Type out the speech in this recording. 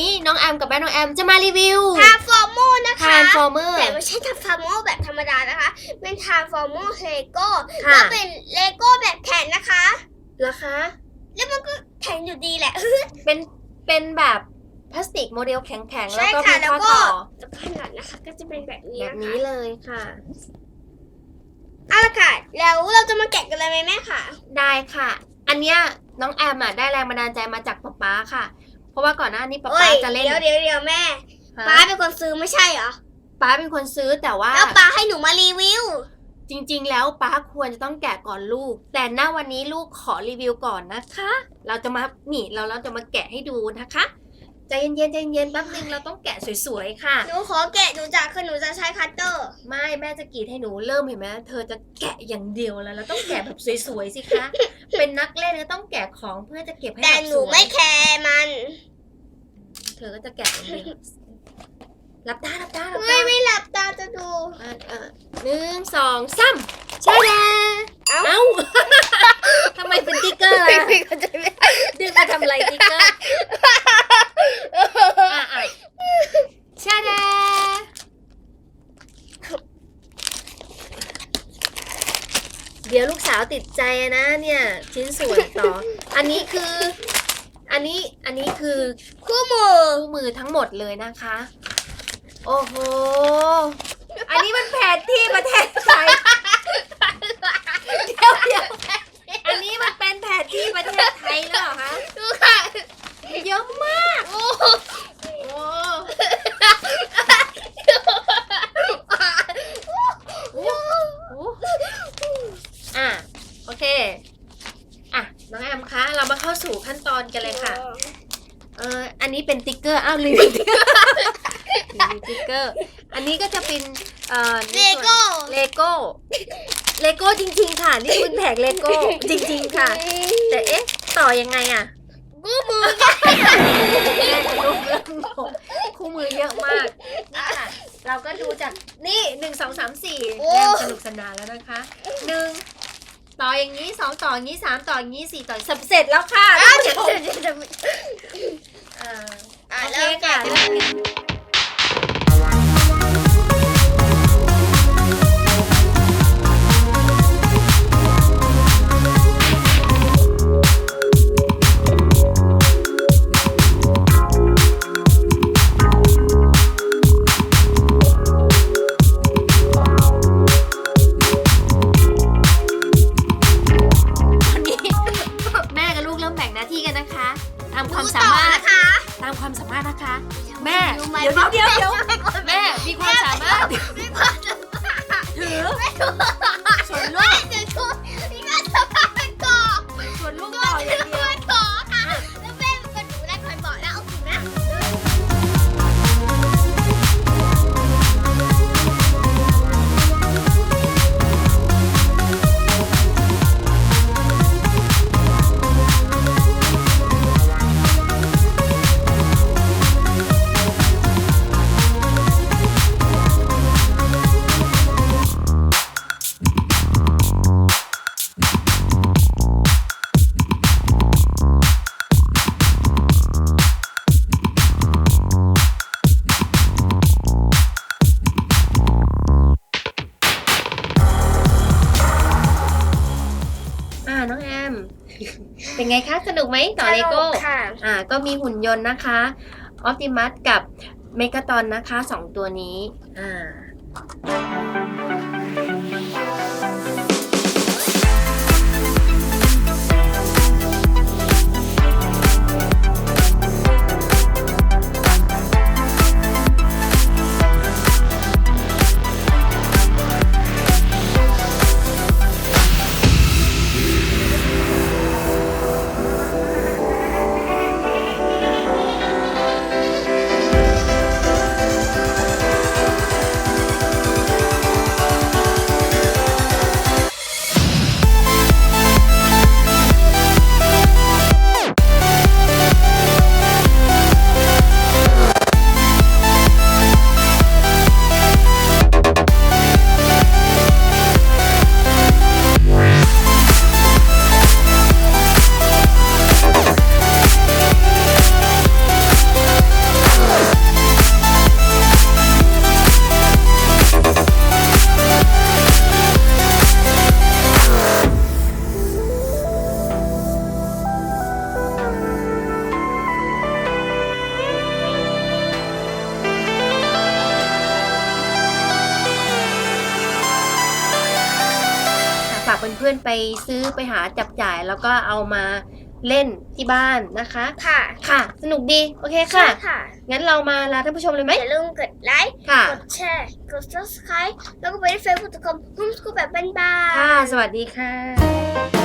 นี้น้องแอมกับแม่น้องแอมจะมารีวิวทาฟอร์โมนะคะ ทานฟอร์เมอร์ แต่ไม่ใช่ทาฟอร์โมแบบธรรมดานะคะ เป็นทาฟอร์โมเลโก้ค่ะ แล้วเป็นเลโก้แบบแข็งนะคะ เหรอคะ แล้วมันก็แข็งอยู่ดีแหละ เป็นเป็นแบบพลาสติกโมเดลแข็งๆใช่แล้วก็ค่ะมีแล้วข้อก็ ต่อแล้วก็ขนาดนะคะก็จะเป็นแบบนี้แบบนะคะนี้เลยค่ะ เอาละค่ะ แล้วเราจะมาแกะกันเลยไหมแม่ค่ะ ได้ค่ะ อันเนี้ยน้องแอมอะได้แรงบันดาลใจมาจากป๊าป๊าค่ะเพ ราะว่าก่อนหน้านี้ป๊าโอ้ป๊ายจะเล่นเดี๋ยวเดี๋ยวเดี๋ยวแม่ฮะป้าเป็นคนซื้อไม่ใช่เหรอป๊าเป็นคนซื้อแต่ว่าแล้วป้าให้หนูมารีวิว จริง ๆ แล้วป๊าควรจะต้องแกะก่อนลูก แต่ณวันนี้ลูกขอรีวิวก่อนนะคะ เราจะมานี่เราเราจะมาแกะให้ดูนะคะใจเย็นๆใจเย็นๆแป๊บนึงเราต้องแกะสวยๆค่ะ หนูขอแกะหนูจะคือหนูจะใช้คัตเตอร์ ไม่แม่จะกรีดให้หนูเริ่มเห็นไหมเธอจะแกะอย่างเดียวแล้วเราต้องแกะแบบสวยๆสิคะ เป็นนักเล่นก็ต้องแกะของเพื่อจะเก็บให้แต่แบบหสนูวยไม่แคร์มัน เธอก็จะแกะอย่างเดียวรับตารับตารับไม่ตาไม่หลับตาจะดูอะอะหนึ่งสองสามใช่แล้วเอ้าเอ้า ทำไมเป็นติ๊กเกอร์ล่ะพี่ก็จะไม่ดึงมาทำอะไรติ๊กเกอร์อะอะใช่แล้วเดี๋ยวลูกสาวติดใจนะเนี่ย ชิ้นส่วนต่อ อันนี้คือ อันนี้อันนี้คือคู่มือคู่มือทั้งหมดเลยนะคะ โอ้โห อันนี้มันแผนที่ประเทศไทย เดี๋ยวเดี๋ยวอันนี้มันเป็นแผนที่ประเทศไทยแล้วเหรอคะ ดูค่ะ เยอะมาก โอ้ โอ้โหอะ โอเค อะ น้องแอมคะ เรามาเข้าสู่ขั้นตอนกันเลยค่ะ เอออันนี้เป็นติ๊กเกอร์ อ้าวลืมติ๊กเกอร์ลืมติ๊กเกอร์ อันนี้ก็จะเป็นเอ่อในเลส่วน โก้ เลโก้ เลโก้จริง ๆ ค่ะ นี่คุณแผงเลโก้ จริง ๆ ค่ะ แต่เอ๊ะ ต่อยังไงอะคู่มือแม่จะลุกเริ่มงงคู่มือเยอะมาก นี่ค่ะ เราก็ดูจากนี่หนึ่งสองสามสี่เริ่มสนุกสนานแล้วนะคะหนึ่ง ต่ออย่างนี้สองต่ออย่างนี้สามต่ออย่างนี้สี่ต่อสับเสร็จแล้วค่ะอ้าวท่านเดี๋ยวผู้ชมเดี๋ยวเดี๋ยวอ่าอะโอเริ่เคมแกะค่ะ แม่รู้ไหมเดี๋ยวเดี๋ยวเดี๋ยว เป็นไงคะ สนุกไหมต่อเลโก้ค่ะ อ่า ก็มีหุ่นยนต์นะคะ ออ t ติมัสกับเมกาตอนนะคะสองตัวนี้ อ่า เพื่อนๆไปซื้อไปหาจับจ่าย แล้วก็เอามาเล่นที่บ้านนะคะ ค่ะ ค่ะ สนุกดีโอเคใช่ค่ะ ค่ะ งั้นเรามาลาท่านผู้ชมเลยไหมอย่าลืมกดไลค์ ค่ะ กดแชร์ กด subscribe แล้วก็ไปที่ Facebook.com หุ้มสกูแบบบ้านๆค่ะ สวัสดีค่ะ